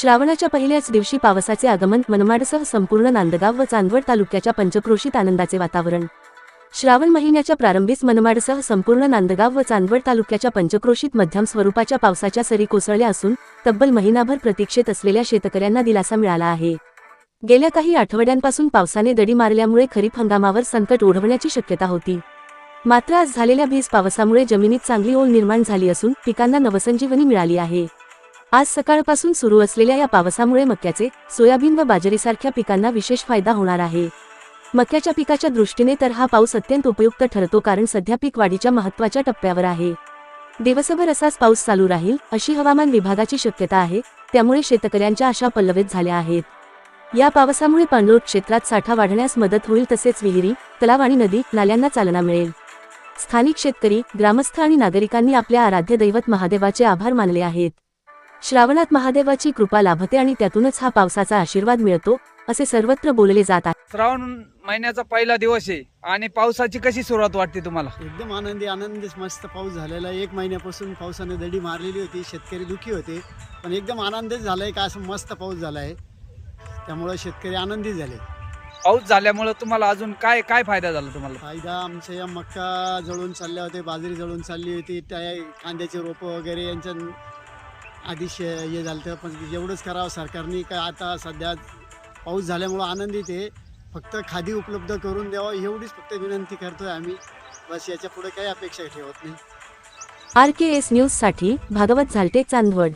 श्रावणाच्या पहिल्याच दिवशी पावसाचे आगमन मनमाडसह संपूर्ण नांदगाव व चांदवड तालुक्याच्या पंचक्रोशीत आनंदाचे वातावरण. श्रावण महिन्याच्या प्रारंभीच मनमाडसह संपूर्ण नांदगाव व चांदवड तालुक्याच्या पंचक्रोशीत मध्यम स्वरूपाच्या पावसाच्या सरी कोसळल्या असून तब्बल महिनाभर प्रतीक्षेत असलेल्या शेतकऱ्यांना दिलासा मिळाला आहे. गेल्या काही आठवड्यांपासून पावसाने दडी मारल्यामुळे खरीप हंगामावर संकट ओढवण्याची शक्यता होती. मात्र आज झालेल्या भीज पावसामुळे जमिनीत चांगली ओल निर्माण झाली असून पिकांना नवसंजीवनी मिळाली आहे. आज सकाळपासून सुरू असलेल्या या पावसामुळे मक्याचे सोयाबीन व बाजरीसारख्या पिकांना विशेष फायदा होणार आहे. मक्याच्या पिकाच्या दृष्टीने तर हा पाऊस अत्यंत उपयुक्त ठरतो कारण सध्या पीक वाढीच्या महत्त्वाच्या टप्प्यावर आहे. दिवसभर असाच पाऊस चालू राहील अशी हवामान विभागाची शक्यता आहे त्यामुळे शेतकऱ्यांच्या आशा पल्लवित झाल्या आहेत. या पावसामुळे पाणलोट क्षेत्रात साठा वाढण्यास मदत होईल तसेच विहिरी तलाव आणि नदी नाल्यांना चालना मिळेल. स्थानिक शेतकरी ग्रामस्थ आणि नागरिकांनी आपल्या आराध्य दैवत महादेवाचे आभार मानले आहेत. श्रावणात महादेवाची कृपा लाभते आणि त्यातूनच हा पावसाचा आशीर्वाद मिळतो असे सर्वत्र बोलले जात आहे. श्रावण महिन्याचा पहिला दिवस आहे आणि पावसाची कशी सुरुवात वाटते तुम्हाला? एकदम आनंदी आनंदी मस्त पाऊस झालेला आहे. एक महिन्यापासून पावसाने दडी मारलेली होती शेतकरी दुखी होते. पण एकदम आनंदीत झाला आहे का असं मस्त पाऊस झाला आहे त्यामुळे शेतकरी आनंदी झाले. पाऊस झाल्यामुळे तुम्हाला अजून काय काय फायदा झाला तुम्हाला? फायदा आमच्या या मक्का जळून चालल्या होते बाजरी जळून चालली होती त्या कांद्याचे रोपं वगैरे यांच्या आधी हे झालं तर पण एवढंच करावं सरकारने. का आता सध्या पाऊस झाल्यामुळं आनंदित आहे. फक्त खादी उपलब्ध करून द्यावं एवढीच फक्त विनंती करतोय आम्ही. बस याच्यापुढे काही अपेक्षा ठेवत नाही. आर के एस न्यूजसाठी भागवत झालटे चांदवड.